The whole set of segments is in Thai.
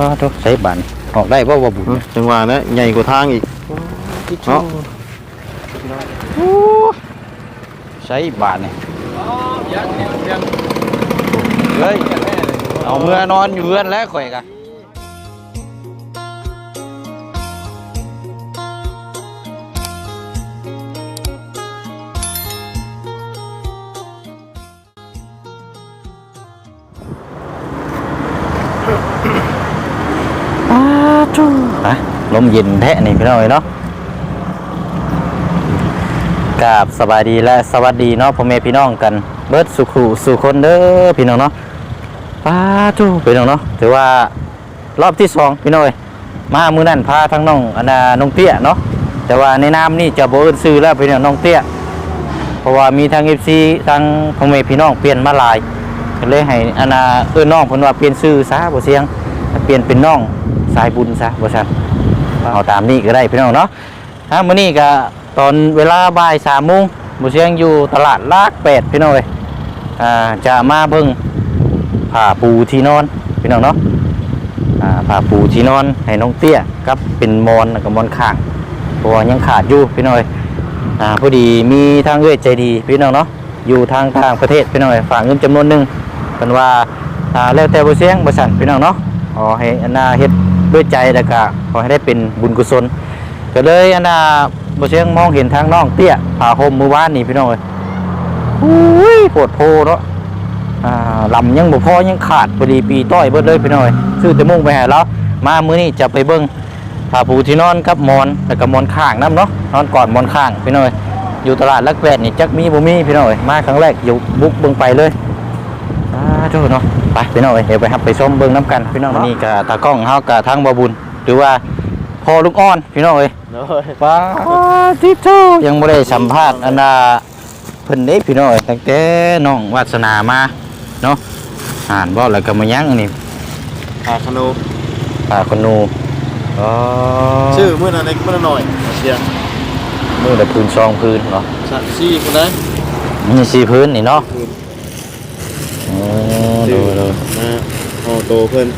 อ้าวโทุใช้บันออกได้บ่บ่บุญจังหวะนะใหญ่กว่าทางอีกเนาะใช้บาทนี่เฮ้ยเอาเมื่อนอนอยู่เรือนแล้วข่อยกะ ลมเย็นแท้นี่พี่น้องเนาะกราบสบายดีและสวัสดีเนาะพ่อแม่พี่น้องกันเบิดสุขุสู่คนเด้อพี่น้องเนาะป้าจูพี่น้องเนาะถือว่ารอบที่สองพี่น้องมามือนั่นพาทั้งน้องอนาน้องเตี้ยเนาะแต่ว่าในนามนี่จะบ่เอินซื้อแล้วพี่น้องน้องเตี้ยเพราะว่ามีทาง FC ทางพ่อแม่พี่น้องเปลี่ยนมาหลายก็เลยให้อนาเอิ้นน้องเพิ่นว่าเปลี่ยนชื่อซะบ่เสียงเปลี่ยนเป็นน้องสายบุญซะบ่ซั่น เอาตามนี้ก็ได้พี่น้องเนาะฮะมื้อนี้ก็ตอนเวลาบ่ายสามโมงบุเชียงอยู่ตลาดลากเป็ดพี่น้องเอ้ยอ่าจะมาเบิ่งผ้าปูที่นอนพี่น้องเนาะอ่าผ้าปูที่นอนให้น้องเตี้ยกับเป็นมอนกับมอนข้างเพราะว่ายังขาดอยู่พี่น้องเอ้ยอ่าพอดีมีทางเอ้ยใจดีพี่น้องเนาะอยู่ทางต่างประเทศพี่น้องเอ้ยฝากเงินจำนวนหนึ่งเพิ่นว่าอ่าแล้วแต่บุเชียงบ่สั่นพี่น้องเนาะขอให้อันนาเฮ็ด ด้วยใจแล้วก็ขอให้ได้เป็นบุญกุศล ก็เลยอันน่ะบ่เชียงมองเห็นทางน้องเตี้ยผ่าห่มมือวานนี่พี่น้องเอ้ยอุ้ยปวดโพเนาะอ่าลำยังบ่พอยังขาดพอดีปีต้อยเบิดเลยพี่น้องเอ้ยซื้อแต่มุ่งไปให้แล้วมามื้อนี้จะไปเบิ่งผ้าปูที่นอนกับหมอนแล้วก็หมอนข้างนํเนาะนอนกอดหมอนข้างพี่น้องเอ้ยอยู่ตลาดลักแปดนี่จักมีบ่มีพี่น้องเอ้ยมาครั้งแรกอยู่บุกเบิ่งไปเลย โทษเนาะไปพี่น้องเอ้ยเดี๋ยวไปรับไปชมเบิ่งน้ำกันพี่น้องเนาะนี่ก็ตากล้องเฮากับทางบ่บุญหรือว่าพ่อลูกอ่อนพี่น้องเอ้ยเนาะป้าทิโตยังไม่ได้สัมภาษณ์อันน่ะเพิ่นเด้พี่น้อยตั้งแต่น้องวาสนามาเนาะอ่านบ่แล้วก็มายังอันนี่พาคาโนป้าคนนูอ๋อชื่อมื้อนั้นเล็กมื้อนั้นหน่อยเสียงมือละพื้นซองพื้นเนาะสะซี่คนได้นี่สีพื้นนี่เนาะ อืมดูดูมาโอ้โตเพิ่น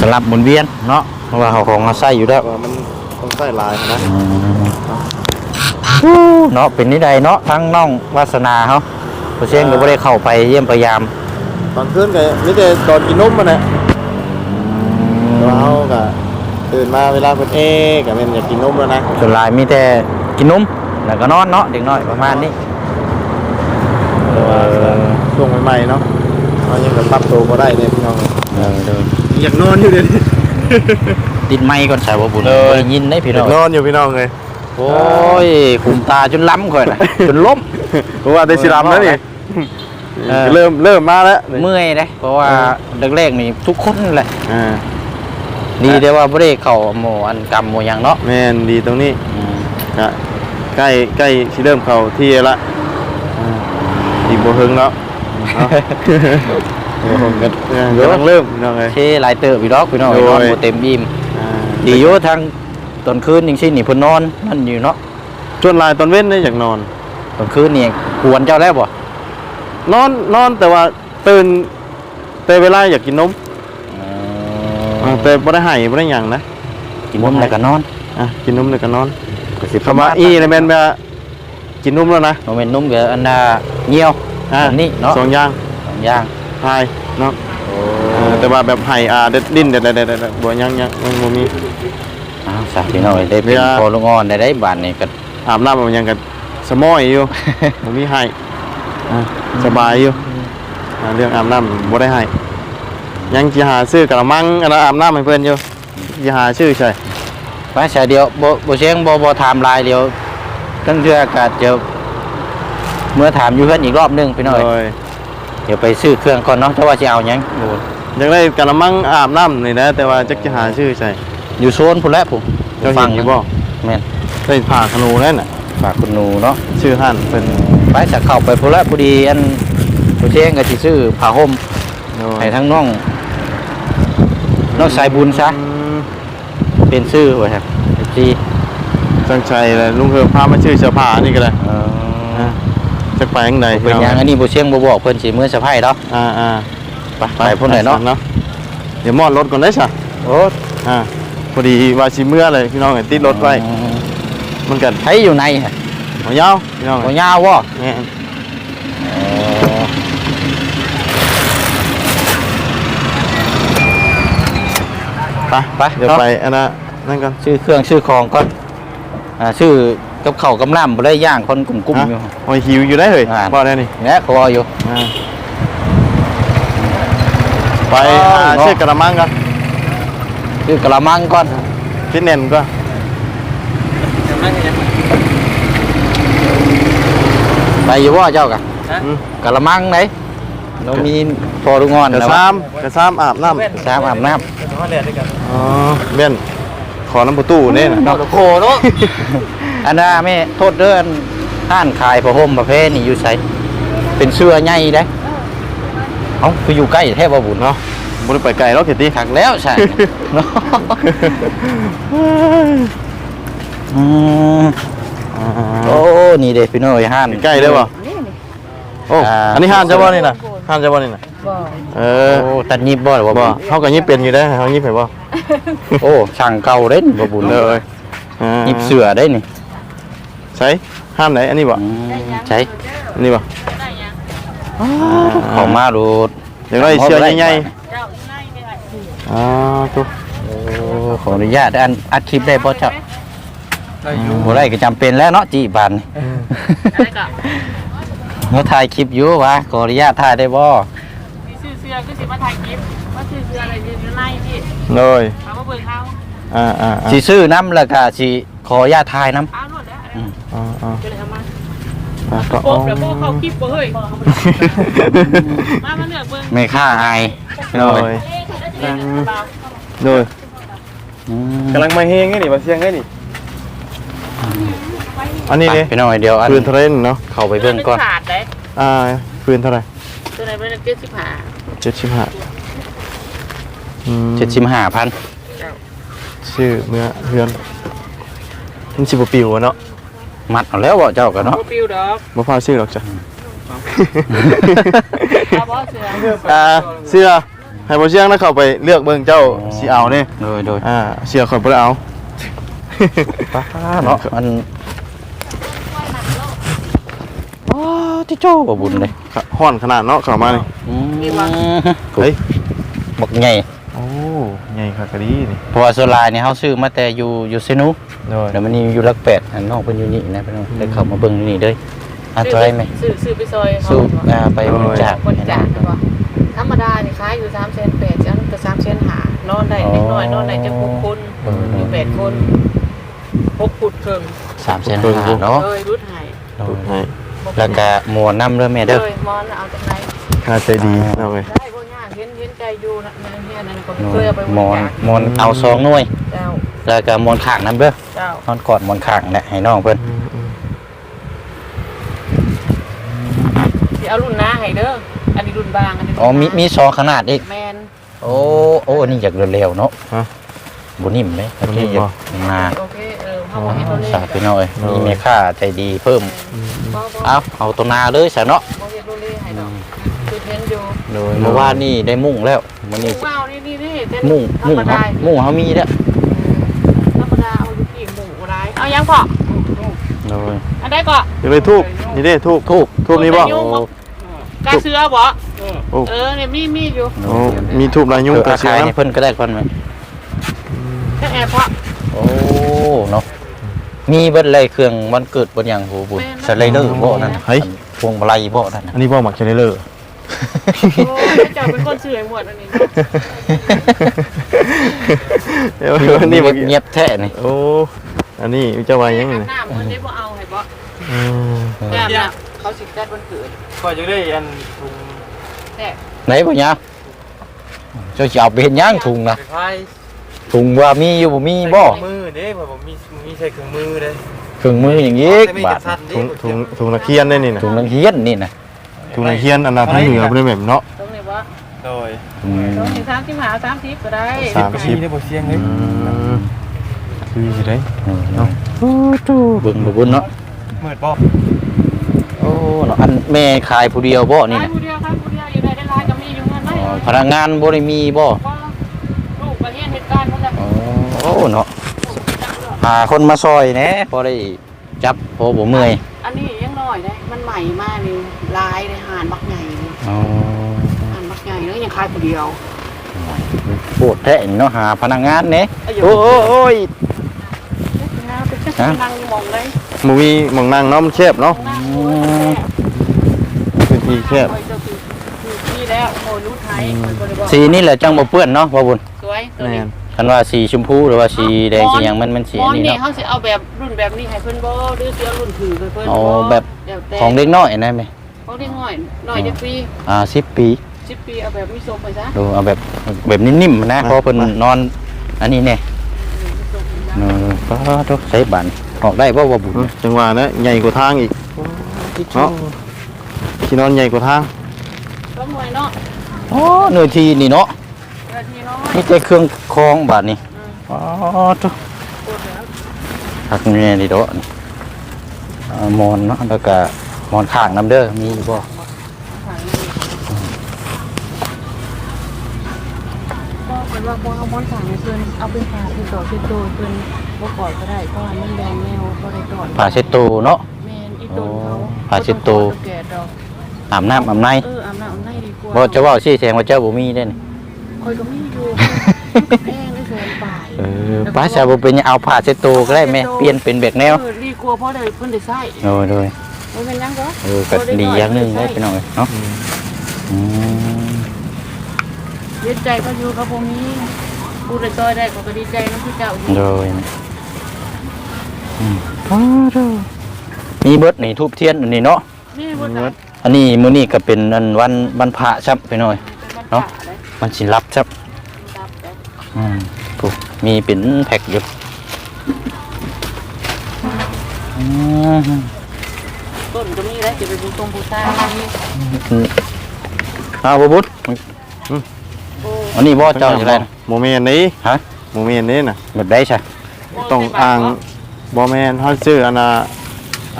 สลับหมุนเวียนเนาะเพราะว่าเขาของเขาใส่อยู่แล้วว่ามันต้องใส่ลายนะอืมเนาะเป็นนิใดเนาะทั้งน้องวาสนาเขาเพราะเช่นก็ไม่ได้เข้าไปเยี่ยมพยายามตอนคืนก็นี่แต่ตอนกินนมมันน่ะเราเฮาก็ตื่นมาเวลาเพิ่นเอ๊ะก็แม่นอยากกินนมแล้วนะส่วนหลายมีแต่กินนมแล้วก็นอนเนาะเด็กน้อยประมาณนี้ แต่ว่า ช่วงใหม่ๆเนาะเรายังก็ปรับตัวบ่ได้เนี่ยพี่น้องเออเดินอยากนอนอยู่เดี๋ยวนี้ติดไม้ก่อนใส่บ่บุญเลยบ่ได้ยินได้พี่อน้ยาอกงนอนอยู่พี่น้องเลยโอ้ยขุมตาจนล้ำข่อยน่ะจนล้ม เพราะว่าได้สิรำแล้วนี่เออ เริ่มเริ่มมาแล้วเมื่อยเด้เพราะว่าแรกๆนี่ทุกคนแหละอ่าดีแต่ว่าบ่ได้เข้าหมู่อันกรรมหมู่หยังเนาะแม่นดีตรงนี้อืมก็ใกล้ใกล้สิเริ่มเข้าที่ละอ่าอีกบ่เฮิงแล้ว เนาะเดี๋ยวผมก็เออกำลังเริ่มพี่น้องเลยเทหลายเติบอีดอกพี่น้องนอนบ่เต็มอิ่มดีอยู่ทางตอนคืนจังซี่นี่เพิ่นนอนนั่นอยู่เนาะจนลายตอนเว้นได้อยากนอนตอนคืนนี่กวนเจ้าแล้วบ่นอนนอนแต่ว่าตื่นแต่เวลาอยากกินนมแต่บ่ได้ให้บ่ได้หยังนะกินนมแล้วก็นอนอะกินนมแล้วก็นอนก็สิคำว่าอีนี่แม่นว่ากินนมแล้วนะบ่แม่นนมก็อันน่ะเหี่ยว อ่าแบบนี้เนาะสองอย่างสองอย่างทายเนาะเออแต่ว่าแบบไห้อ่าเด็ดดิ้นเด็ดเด็ดเด็ดเด็ดบ่ยังยังยังบ่มี อ้าวสักพี่น้อยได้เป็นเวลา พอลุงอ่อนได้ได้บาทนี่ก็อาบน้ำมันยังกับสมอยอยู่ บ่มีให้อ่าสบายอยู่อ่าเรื่องอาบน้ำบ่ได้ให้ยังสิหาซื้อกระมังอันนั้นอาบน้ำให้เพิ่นอยู่สิหาชื่อใช่ไปใช่เดียวบ่บ่เชียงบ่บ่ถามลายเดียวตั้งเทื่ออากาศเดี๋ยว เมื่อถามอยู่เพิ่นอีกรอบหนึงพี่น้อยโดยเดี๋ยวไปซื้อเครื่องก่อนเนาะแต่ว่าสิเอาหยังโอ้อยากได้กระมังอาบน้ำนี่นะแต่ว่าจักสิหาชื่อใช่อยู่โซนพุ่นแหล้วผมเจ้าเห็นอยู่บ่แม่นได้ผ่าขนูนั่นน่ะฝากคุณหนูเนาะชื่อหั่นเพิ่นไปจะเข้าไปพุ่นแหล้วพอดีอันบ่เชียงก็สิซื้อผ้าห่มโดยให้ทั้งน้องน้องสายบุญซะ อืมเป็นชื่อว่าครับจีจังชัยแล้วลุงเพิ่มพามาชื่อเสื้อผ้านี่ก็ได้ เอออ่า จักไปทางใดเป็นหยังอันนี้บ่เชียงบ่บอกเพิ่นสิมื้อสะพายเนาะอ่าอ่าไปไปพุ่นไหนเนาะเนาะเดี๋ดี๋ยวมอดรถก่อนได้ซะโอ้อ่าพอดีว่าสิเมื่อเลยพี่น้องเอ้ยติดรถไว้มันกันใช้อยู่ในฮะหัวยาวพี่น้องหัเอ้วยยาวบ่แม่นไปไปเดี๋ยวเนาะไปอันนั้นนั่นกันชื่อเครื่องชื่อของก่อนอ่าชื่อ กับข้าวกำล่ำบ่ได้ย่างคนกลุ่มๆอยู่ โอ้ยหิวอยู่ได้เลยอ่าบ่ได้นี่เนี่ยเขาว่าอยู่ อ่าไปอ๋อหาเนาะเชือกกระมังกันชื่อกระมังก่อนฟิตเนสก็ไปอยู่บ่เจ้ากะอืมกระมังไหนเรามีพอรุงอนกระแล้วซ้ำกระซ้ำอาบน้สามอาบน้ำอ๋อเม่นขอน้ำประตูเนี่ยนะำนอกโคเนาะ อันน่ะแม่โทษเด้อนห้านขายผ้าห่มประเภทนี่อยู่ไสเป็นเสื้อใหญ่ได้เอ้าคืออยู่ใกล้แทบบ่บุญเนาะบุญไปไกลแล้วเขียนตีถักแล้วใช่เนาะอืมโอ้ นี่เด็กพี่น้อยห้านใกล้ได้ป่ะโอ้อ่าอันนี้ห้านเจ้าบ่นี่นะห้านเจ้าบ่นี่นะบ่เอโอ้อตัดยิบบ่หรือว่าบ่บ่เขากับยิบเป็นอยู่ได้เขายิบไปบ่โอ้ช่างเก่าเด้นบ่บุญเลเลยยอ่ายิบเสือได้นี่ ใช่ห้านไหนอันนี้บ่อืมใช่อันนี้บ่ได้ยังเขามาดูอยากได้เชือกใหญ่เจ้าไล่ไม่ได้ๆอ่าตุ๊โอ้ขออนุญาตอันอัดคลิปได้บ่เจ้าบ่ได้ก็จำเป็นแล้วเนาะจีบานนี่อะไรก็เนาะถ่ายคลิปอยู่วะขออนุญาตถ่ายได้บ่มีซื้อเสื้อก็สิมาถ่ายคลิปว่าซื้อเสื้ออะไรอยู่ในที่เลยเขามาเบิ่งเขาอ่าอ่าอ่าสิซื้อน้ำแล้วก็สิขออนุญาตถ่ายน้ำ อ้าวหมดแล้วอ่าอ่าก็เลยเอามาอ่าก็โป๊บเดี๋ยวโป๊บเขาคลิปบ่เฮ้ยมามาเลือกเบิ่งไม่ค่าอายเลยเลยอืมกำลังมาเฮงไงนี่มาเสียงไงนี่ อันนี้ไปเนี่ยพี่น้อยเดี๋ยวอันปืนเทรนเนาะเข้าไปเบิ่งก่อนขาดเลยอ่าปืนเท่าไหร่ตัวไหนเป็นเจ็ดสิบห้าเจ็ดสิบห้าอืมเจ็ดสิบห้าพันชื่อเมื่อเฮือนมันสิบปิวอะเนาะ มัดเอาแล้วบ่เจ้ากันเนาะโปรฟิวดอกบ่พาชื่อหรอกจ้ะเอาบ่เสื้ออ่าเสื้อให้บ่เชียงนะเข้าไปเลือกเบิ่งเจ้าสิเอาเนี่ยโดยโดยอ่าเสื้อข่อยบ่ได้เอาป้าเนาะมันโอ้ที่เจ้าบ่บุญเลยฮ้อนขนาดเนาะเข้ามานี่อืมเฮ้ยบักใหญ่โอ้ใหญ่คักกะดีนี่เพราะว่าโซลานี่เฮาซื้อมาแต่อยู่อยู่เซนูโดยเดี๋ยวมันนี่อยู่หลักแปดอันน้องเพิ่นอยู่นี่นะพี่น้องได้เข้ามาเบิ่งอยู่นี่เด้ออันเท่าไหร่ไหมซื้อซื้อไปซอยเขาสู้อ่าไปบริจาคบริจาคดีกว่าธรรมดานี่ขายอยู่3เซน8จังก็3เซนหานอนได้เล็กน้อยนอนได้จัง6คนอยู่8คน6ฟุตครึ่งสามแสนห้าเนาะเอ้ยรุดหายพูดให้แล้วก็หมวนน้ำเด้อแม่เด้อเอ้ยมอนเอาจากไหนค่าใจดีเอาไป อยู่นะในเฮียนั่นก็เคยเอาไปบหมริอนจาคหมอนเอาสองหน่วย เจ้าแล้วก็หมอนข้างน้ำเด้อเจ้านอนกอดหมอนข้างเนี่ยให้น้องเพิ่นสิเอารุ่นหน้าให้เด้ออันนี้รุ่นบางอันนี้รุ่นอ๋อมีมีสองขนาดอีก แมนโอ้โอ้อันนี้อยากเร็วๆเนาะฮะบ่นิ่มเลยโอเคบ่นิ่มอยาบ่กมาโอเคเออเฮาบ่เฮ็ดตัวนี้สาธุน้อยโอ้ยมีแม่ค่าใจดีเพิ่ม บ่บ่เอาเอาตัวนาเลยซะเนาะ บ่เฮ็ดตัวนี้ให้ดอกคือเห็นอ ยู่โดยเมื่อวานนี่ได้มุ่งแล้วมื้อนี้ว้าวนี่นี่นี่เต้นมุ่งธรมุ่งรมเฮาดามุ่งเฮามีแล้วธรรมดาเอาอยู่กี่หมู่ร้ายเอายังพอโดยอันใดก็เดี๋ยวไปทูบนี่เด้ทูบทูบทูบนี้บ่ โอ้กาเสือบ่โอ้ เออเนี่ยมีมีอยู่โอ้มีทูบลายยุ่งเออกระอาเสียคายงนี่เพิ่นก็ได้ก่อนไหมแค่แอบเพาะโอ้เนาะมีเบิดเลยเครื่องวันเกิดบนอย่างโหบุญแม่นสไลเดอร์บ่นั่นน่ะเฮ้ยพวงมาลัยบ่นั่นน่ะอันนี้บ่หมักเชลเลอร์ โอ้ยเจ้าเป็นคนเสื่อยหมดอันนี้เดี๋ยวนี่นี่เงีเมื่ยอบกี้เงียบแท้นี่โอ้ อันนี้เจ้าวายยังไงอาบเนี่ยน้ำมันได้บ่เอาให้บ่อืมแก้มน่ะเขาสิจัดวันเกิดคอยจะได้อันถุงแต่ ไหนบ่ยะเจ้าสิเอาไปเฮ็ดหยังถุงน่ะไฟฟ้าถุงว่ามีอยู่บ่มีบ่มือเด้เพราะผมมีมีใช้เครื่องมือเด้ เครื่องมืออย่างงี้แต่ไม่บาจะดสั้นถุงถุงถุงนักเขียนได้นี่นะถุงนังเฮียนนี่น่ะ ถุงนักเขียนอันนั้นทั้งเหนือบ่ได้แบบเนาะตรงนี้บ่โดยอืมตรงนี้30หา30ก็ได้สามสิบได้บทเสียงเลยคือสิได้เนาะโอ้โตเบิ่งบ่บุญเนาะเมิดบ่โอ้เนาะอันแม่ขายผู้เดียวบ่นี่ขายผู้เดียวครับผู้เดียวอยู่ได้ได้หลายก็มีอยู่เงินไหมอ๋อพนักงานบ่ได้มีบ่บ่มาเห็นเหตุการณ์มันแล้วโอ้เนาะหาคนมาซอยแหน่พอได้จับพอบ่เมื่อยอันนี้ยังน้อยได้มันใหม่มากนี่ ลายในหานบักใหญ่นี่อ๋อหานบักใหญ่แล้วยังขายผู้เดียวโปวดแท้นี่เนาะหาพนักงานแหน่อายุโอ้โอ้โอ้ยนะเป็นฮะนั่งมองเลยหมูมีหมองนั่งเนาะมันแคบเนาะนั่งมองพื้นที่แคบคอยจะคือคือที่แล้วโมรู้ไทยคอยบริบอกสีนี่แหละจังบ่เปื้อนเนาะบ่บุญสวยตัวแม่นี้นคันว่าสีชมพูหรือว่าสีแดงสีหยังมันมันสีมอัอนนนี้นี่เนาะเขาสิเอาแบบรุ่นแบบนี้ให้เพิ่นบ่หรือสิเอารุ่นถือไปเพิ่นเอาบ่แบบแต่ของเด็กน้อยนะแม่ ของเด็กน้อยน้อยจะปีอ่า10ปี10ปีเอาแบบมีทรงไปซะดูเอาแบบแบบนิ่มๆนะเพราะเพิ่นนอน อันนี้แน่เออก็ต้องใช้บันออกได้บ่ว่าบุญเออจังหวะนะใหญ่กว่าทางอีกเนาะที่นอนใหญ่กว่าทางก็หน่วยเนาะอ๋อหน่วยทีนี่เนาะเดี๋ยวทีน้อยนี่แต่เครื่องคล้องบาดนี่อืมอ๋อทุกพูดแล้วพักนี่นี่เด้อนี่อ่ามอนเนาะแล้วก็ มอนข้างน้ำเด้อมีบ่ถังนี้ก็เป็นว่าบ่เอามอนถังให้เพิ่นเอาเป็นฝาที่ต่อที่โตเพิ่นบ่กอดก็ได้เพราะว่ามันแดงแนวบ่ได้กอดผ้าเช็ดตัวเนาะแม่นอีต้นเขาโอ้ผ้าเช็ดตัวบ่ต้องกอดแก่ดอกอาบน้ำอาบในเอออาบน้ำอาบในดีกว่าบ่จะเว่าสิแสดงว่าเจ้าบ่มีเด้นี่คอยก็มีอยู่แพงได้แสนปลายเออป้าชาบ่เป็นหยังเอาผ้าเช็ดตัวก็ได้แม่เปลี่ยนเป็นแบบแนวเออดีกว่าเพราะได้เพิ่นได้ใช้โอ้ยโดย บ่เป็นหยังก็เออก็ดีอย่างหนึงได้พี่น้องเอ้ยเนาะอืมเย็นใจก็อยู่กับบ่มีผู้ใดซอยได้ก็ก็ดีใจนำผู้เจ้าอยู่โดยอืมอ๋อโดยมีเบิดนี่ทูบเทียนอันนี้เนาะ นี่บ่ได้อันนี้มื้อนี้ก็เป็นอันวันวันพระครับพี่น้อยเนาะมันสิรับครับอืมปุ๊มีเป็นแพ็คอยู่อืม ต้นก็มีแล้วจะไปบูชงบูชามีเอาบ่บุตรโอ้อันนี้บ่เจ้าจังได๋นะโมเมนต์นี้ฮะโมเมนต์นี้น่ะแบบใดซะต้องอ่างบ่แม่นเฮาซื้ออันน่ะ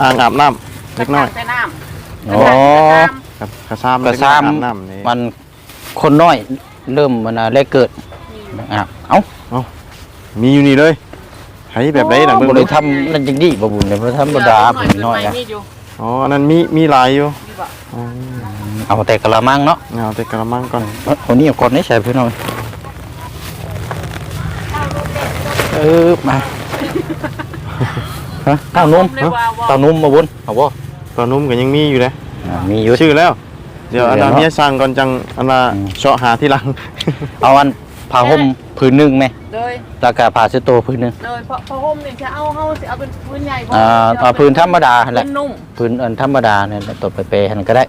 อ่างอาบน้ำเล็กน้อยใส่น้ำอ๋อครับกระซามกระเล็น้อยซามอาบน้ำนี่มันคนน้อยเริ่มมันน่ะแรกเกิดอะเอ้ามีอยู่นี่เลยให้แบบใดน่ะเบิ่งบ่ดูได้ทำนั่นจังดีบ่บุญเนี่ยบ่ธรรมดาผมน้อยนะมี อยู่อ๋อ อันนั้นมีมีหลายอยู่มีบ่อ๋อเอาแต่กะละมังเนาะเอาแต่กระมังก่อนเอ้ยคนนี้เอาก่อนนี่ใส่พี่น้อยเออมาฮะเต้านมเรียกว่าว่าเต้านมมาบุญเอาบ่ตัวนุ่มก็ยังมีอยู่เลยอ่ามีอยู่ชื่อแล้ว เดี๋ยวอันชื่อแล้วน่ะเนาะเมียสั่งก่อนจังอันน่ะอืมเชาะหาที่หลังเอาอัน ผ้าห่มผืนหนึงไหมโดยแล้วก็ผ้าเสื้อโตวผืนหนึงโดยเพราะเพราะห่มนี่จะเอาเฮาสิเอาเป็นพื้นใหญ่บ่อ่าเอาผืนธรรมดาหั่นแหพื้ละนนุ่มผืนอันธรรมดาเนี่ยตบไปเปหันก็ได้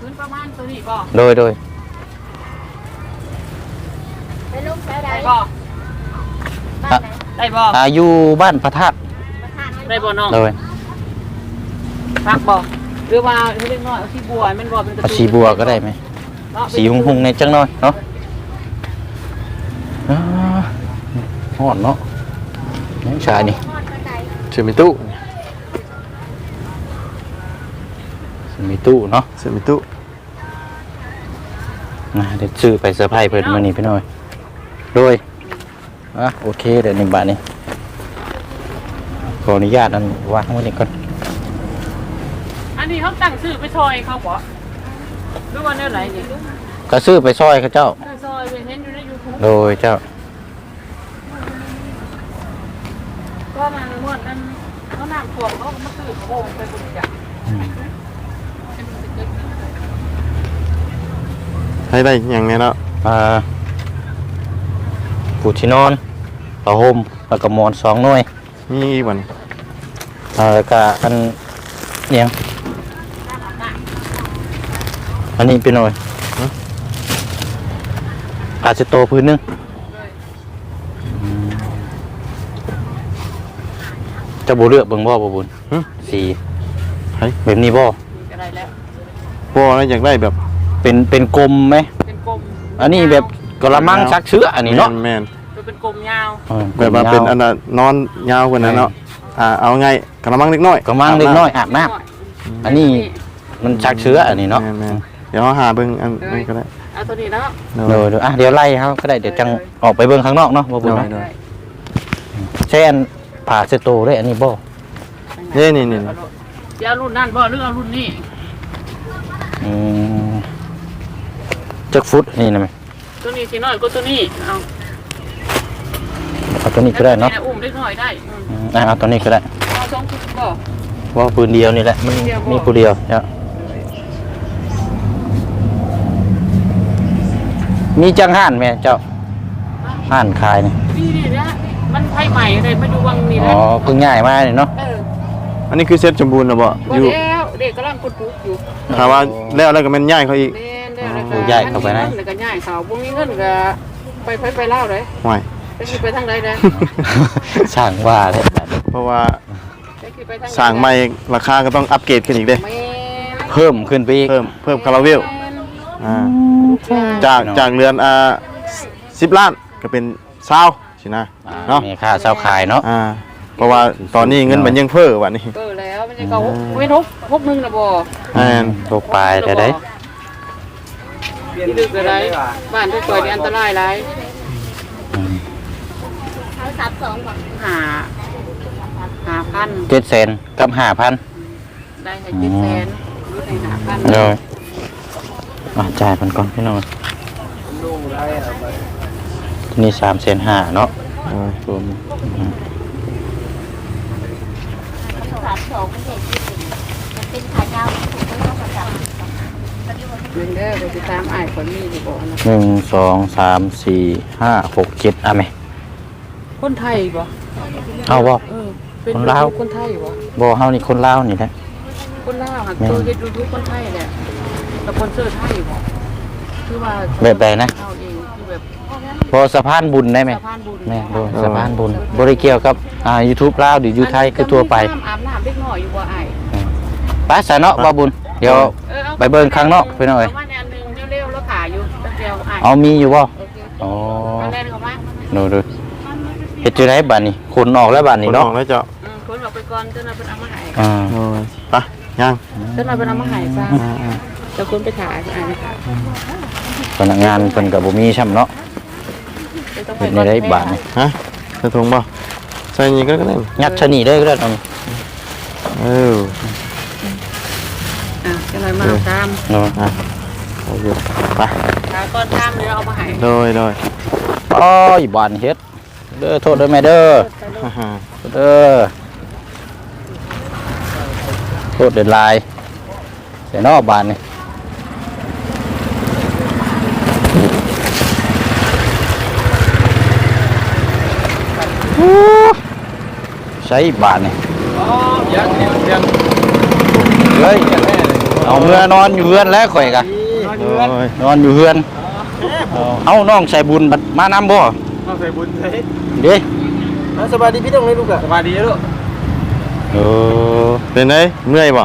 พื้นประมาณตัวนี้บ่โดยโดยไปลูกใช้ได้ได้บ่บ้านไหนได้บ่อายุบ้านพระธาตุประธานได้บ่น้องโดยพักบ่หรือว่าเล็กน้อยเอาสีบัวแม่นบ่เป็นกระเอาตุ้นสีบัวก็ได้ไหมเนาะสีหุ่งๆในจังน้อยเนาะ อ่าฮอดเนาะน้องชายนี่ทอดกระไดชื่อมิตุมีตู้เนาะชื่อมิตุนะเดี๋ยวซื้อไปเซอร์ไพรส์เพิ่นมื้อนี้พี่น้อยโดยอะโอเคเดี๋ยวหนึ่งบาทนี่ขออนุญาตอันวางไว้นี่ก่อนอันนี้เขาตั้งชื่อไปซอยเขาบ่หรือว่าแนวไหนนี่ก็ซื้อไปซอยเขาเจ้า โดยเจ้าก็มาเมื่อนั้นเขาน้ำท่วมเขาก็มาซื้อโอ่งไปบริจาคให้ได้อย่างเนี้ยเนาะอ่าปูที่นอนผ้าห่มแล้วก็หมอนสองหน่วยมีอีกบ่นอ่าแล้วก็อันเนียงอันนี้เป็นหน่วย อาจจะโตพื้นหนึงอืมจะบูเลือกเบิ่งบ่บ่บุญหึ สีให้แบบนี้บ่ก็ได้แล้ว บ่แล้วอยากได้แบบเป็นเป็นกลมไหม เป็นกลมอันนี้แบบกระมังชักเชื้ออันนี้เนาะแม่นจะเป็นกลมยาวเออๆแบบว่าเป็นอันน่ะนอนยาวกว่านั้นเนาะอ่าเอาไงกระมังเล็กน้อยกระมังเล็กน้อยอาบน้ำอันนี้มันชักเชื้ออันนี้เนาะ แม่นๆเดี๋ยวเราหาเบิ่งอันนี้ก็ได้ เอาตัวนี้เนาะเดี๋ยวเดี๋ยวอะเดี๋ยวไล่เขาก็ได้เดี๋ยวจังออกไปเบิ่งข้างนอกเนาะบ่บุญได้เนาะได้ใช่อันผ่าเสโตด้วยอันนี้บ่นี่นี่นี่จะเอารุ่นนั่นบ่หรือเอารุ่นนี้อืมจักฟุตนี่นะแม่ตัวนี้สิน้อยก็ตัวนี้เอาเอาตัวนี้ก็ได้เนาะอุ้มเล็กน้อยได้อืมอืมอะเอาตัวนี้ก็ได้เอาสองชุดบ่ว่าปืนเดียวนี่แหละมันปืนเดียวบ่มีปืนเดียวเนี่ย มีจังห่านแม่เจ้าห่านขายนี่นี่นี่นะมันไฟใหม่เลยมาดูวังนี่อ๋นะอเพิ่งง่ายมากเลยเนาะเอออันนี้คือเซ็ตสมบูรณ์นะบ่บ่อยู่แล้วเด็กกำลังปุดปุกอยู่ถามว่าแล้วแล้วก็แม่นย้ายเขาอีกเล่นได้แล้วโอ้ก็ย้ายเข้าไปนะแล้วก็ย้ายเขาบ่มีเงินก็ไปไปไปเล่าเลยห่วยไปสิไปทางใดได้ช่างว่าเลยเพราะว่าไปสิไปทางใดสร้างใหม่ราคาก็ต้องอัปเกรดขึ้นอีกเด้ แม่นเพิ่มขึ้นไปอีกเพิ่มเพิ่มคาราเวลแม่นอ่าใช่ จากจากเรือนอ่า10ล้านก็เป็น20สินะเนาะ มีค่าเช่าขายเนาะอ่า เพราะว่าตอนนี้เงินมันยังเฟ้อว่ะนี่เออแล้วมันจะเก่าเว้นหกหกหนึงน่ะบ่แม่นตกปลายแต่ได้ที่ดึกอะไรบ้านทุกเปิดนี่อันตรายหลายเขาสับสองก่อนหาหาพันเจ็ดแสนกับห้าพันได้ให้เจ็ดแสนรู้ให้หาพัน เลย อะจ่ายมันก่อนพี่น้องนี่สามแสนห้าเนาะเออรวมเขาสับสองเป็นเด็กที่เป็นมันเป็นขายาวถูกไม่ต้องสับเงินเด้อไปติดตามอ้ายคนนี้ดีบ่นะหนึ่งสองสามสี่ห้าหกเจ็ดอะไหมคนไทยบ่เอาบ่เออเป็นคนลาวคนไทยบ่บ่เฮานี่คนลาวนี่แหละคนลาวหักแม่นตัวเฮ็ดยูทูบคนไทยแหละ แต่คนเสื้อไทยบ่คือว่าแบบใดนะ เอาเองคือแบบพอสะพานบุญได้ไหมสะพานบุญแม่โดยสะพานบุญบริเกี่ยวกับอ่า YouTube ลาวหรือยูไทยคือทั่วไปอาบน้ำเล็กน้อยอยู่บ่อ้ายไปสาเนาะบ่บุญ เดี๋ยวเอออาไปเบิ่งข้างนอกไปหน่อย เามาแนวหนึงเร็วๆแล้วขาอยู่แป๊บเดียวอ้ายเอามีอยู่บ่โอเคอ๋อเอาแล่นเข้ามาดูดูเฮ็ดจังไดบัดนี้ขนออกแล้วบัดนี้คนอเนาะอกแล้วเจ้าอืมคนออกไปก่อนเจ้าหน้าเป็นเอามาให้อ่าโอ้ยไปย่างเจ้าหน้าเป็นเอามาให้ซะ อ่า อ่าแต่คนไปถ่ายอ้ายไปถ่ายพนักงานเพิ่นก็บ่มีช่ำเนาะไม่ต้องปเฮ็ดในได้บาดนี่ฮะใส่ถุงบ่ใส่นี่ก็ได้ยัดชะนีได้ก็ได้ตอนนี้เอออะเจ้าหน้ามาเอาตามเนาะอะโอเคไปขาก่อนตามเดี๋ยวเอามาให้โดยโดยโอ้ยบานเฮ็ดเด้อโทษเด้อแม่เด้อฮ่าฮ่าเด้อโทษเด็ดลายเสียเนอกบานนี่ ใช้บานนี่อ๋อยังยังยังเฮ้ยเอาเมื่อนอนอยู่เฮือนแล้วข่อยกะโอ้ยนอนอยู่เฮือน เอาน้องใส่บุญบัดมานำบ่เอาใส่บุญใส่เด้สบายดีพี่ต้องเลยลูกอะสบายดีลูกเออเป็นไงเมื่อยบ่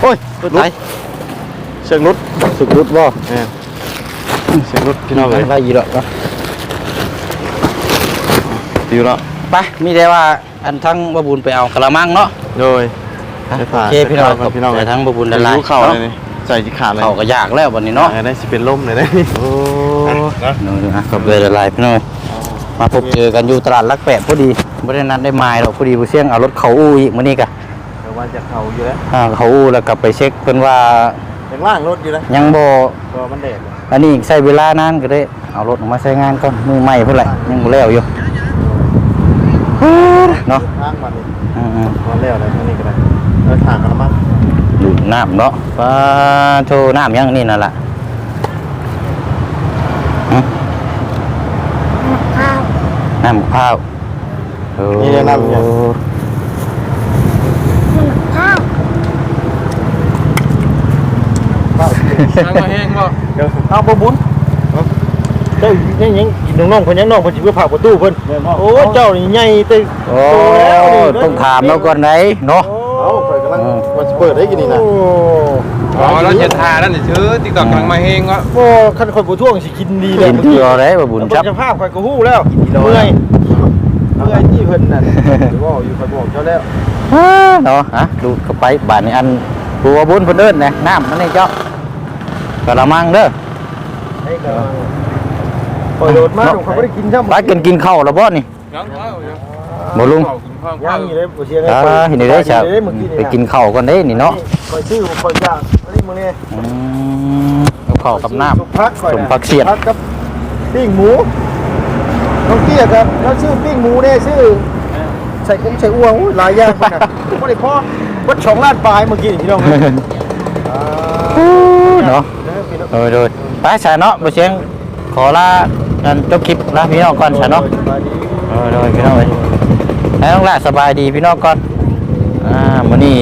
โอ้ยรถรุไถดเชือกรุดสุกรุดบ่ เออเชือกรุดพี่น้องเลยได้ยีดอกเนาะดีแล้วไปมีแต่ว่าอันทั้งบบุญไปเอากระมังเนาะโดยอะไปโอผ่าเคพี่น้องไปพี่น้องไปทั้งบบุญได้ได้ลายรู้เข่าเลยนี่ใจจิขาดเลยเขาก็ยากแล้ววันนี้เนาะออได้สิเป็นลมเลยได้โอ้เนาะกับเลยละลายพี่น้องมาพบเจอกันอยู่ตลาดลักแปดพอดีไม่ได้นัดได้ไม้หรอกพอดีผู้เสี่ยงเอารถเขาอู้อีกมื้อนี้กะแต่ว่าจะเข่าอยู่แล้วอ่าเขาอู้แล้วกลับไปเช็คเพิ่นว่า ยังล่างรถอยู่แล้วยังบ่ตัวมันแดดอันนี้อีกใช้เวลานานก็ได้ เอารถออกมาใช้งานก่อนมือใหม่เพิ่นแหละยังบ่แล้วอยู่เนาะทางมันนี่อืมมันแล้วอะไรเท่านี้ก็ได้เออถางกันละมั้งๆดูดน้ำเนาะปลาโทน้ำยังนี่นั่นล่ะหึข้าวน้ำมะพร้าวโอ้นี่น้ำเนี่ย ข้าว ทางมาแห้งบ่เดี๋ยวเอาบ่บุญเจ้ายังยังกินน้องๆเพิ่นยังน้องเพิ่นสิไปผาประตูเพิ่นโอ้เจ้านี่ใหญ่เตึโอ้ต้องถามแล้วก่อนไหนเนาะเอาเปิดกำลังมันจะเปิดได้กี่นี่นะโอ้อ๋อเราจะทาแล้วนี่ชื่อติ๊กต็อกกำลังมาแห้งวะบ่คันข่อยบ่ท่วงสิกินดีเลยกินเที่ยวได้บ่บุญบุญครับสภาพข่อยก็ฮู้แล้วเมื่อยเมื่อยที่เพิ่นนั่นบ่อยู่ข่อยบอกเจ้าแล้วเนาะฮะดูเข้าไปบ้านนี้อัน ผู้ว่าบุญเพิ่นเอิ้นนะน้ำมันนี่เจ้ากระมังเด้อให้กำลังปล่อยโดดมาผมเขาไม่ได้กินช่ำไปกินกินข้าวแล้วบ่นี่ยังเอายังบ่ลุงย่างอยู่เลยบ่เชียงอ่าเห็นได้จ้ะเมื่อกี้ไปกินข้าวก่อนเด้นี่เนาะคอยซื้อคอยย่างนี่มึงเนี่ยอืมเอาข้าวกับน้ำสุพักก่อนสมพักเสียดพักกับปิ้งหมูน้องเตี้ยครับแล้วซื้อปิ้งหมูเนี่ยซื้อใส่กุ้งใส่อ้วงอุ้ยหลายอย่างคนน่ะบ่ได้พอ วัดสองล้านปลายเมื่อกี้นี่พี่น้องอ่าเนาะเด้อพี่น้องโดยโดยไปสาเนาะบ่เชียงขอลากันจบคลิปลาพี่น้องก่อนสาเนาะสบายดีโดยโดยพี่น้องเอ้ยให้น้องละสบายดีพี่น้องก่อนอ่ามื้อนี้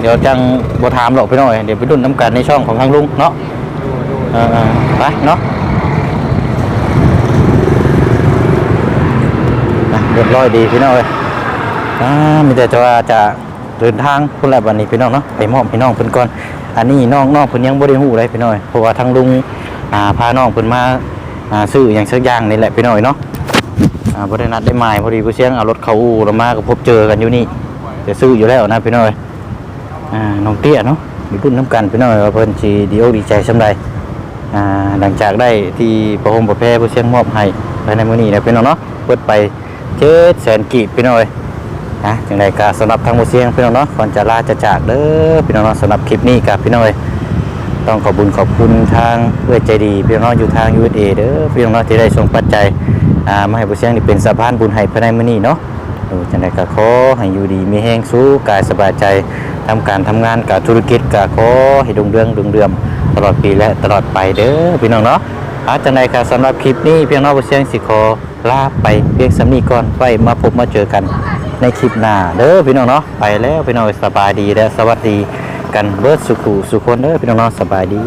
เดี๋ยวจังบ่ถามหรอกพี่น้องเอ้ยเดี๋ยวไปดุนน้ำกันในช่องของทางลุงเนาะเออๆไปเนาะอะเรียบร้อยดีพี่น้องเอ้ยอ่ามีแต่จะว่าจะ เดินทางพุ่นแหละวันนี้พี่น้องเนาะไปมอบพี่น้องเพิ่นก่อนอันนี้น้องน้องเพิ่นยังบ่ได้ฮู้เลยพี่น้อยเพราะว่าทางลุงอ่าพาน้องเพิ่นมาอ่าซื้ออย่างสักอย่างนี่แหละพี่น้อยเนาะอ่าบรินัดได้หมายพอดีผู้เชียงเอารถเขาอู่เรามาก็พบเจอกันอยู่นี่จะซื้ออยู่แล้วนะพี่น้อยอ่าน้องเตี้ยเนาะมีพุ่นน้ำกันพี่น้อยว่าเพิ่นสีดีอกดีใจสำใดอ่าหลังจากได้ที่ประหมประแพร่ผู้เชียงมอบให้ภายในมื้อนี้นะพี่น้องเนาะเปิดไปเจ็ดแสนกีบพี่น้อย นะจังไดก็สำหรับทางผู้เชียงพี่น้องเนาะก่อนจะลาจะจากเด้อพี่น้องเนาะสำหรับคลิปนี้กับพี่น้อยต้องขอบุญขอบคุณทางเพื่อใจดีพี่น้องอยู่ทาง USA เด้อพี่น้องที่ได้ส่งปัจจัยอ่ามาให้ผู้เชียงนี่เป็นสะพานบุญให้ภายในมื้อนี้เนาะเออจังไดก็ขอให้อยู่ดีมีแห้งสู้กายสบายใจทำการทำงานกับธุรกิจก็ขอให้ดงเรืองดงเรืองตลอดปีและตลอดไปเด้อพี่น้องเนาะอาจังไดก็สำหรับคลิปนี้พี่น้องผู้เชียงสิขอลาไปเพียงสำนี้ก่อนไว้มาพบมาเจอกัน ในคลิปหน้าเด้อพี่น้องเนาะไปแล้วพี่น้องสบายดีและสวัสดีกันเบิร์ดสุขุสุคนเด้อพี่น้องเนาะสบายดี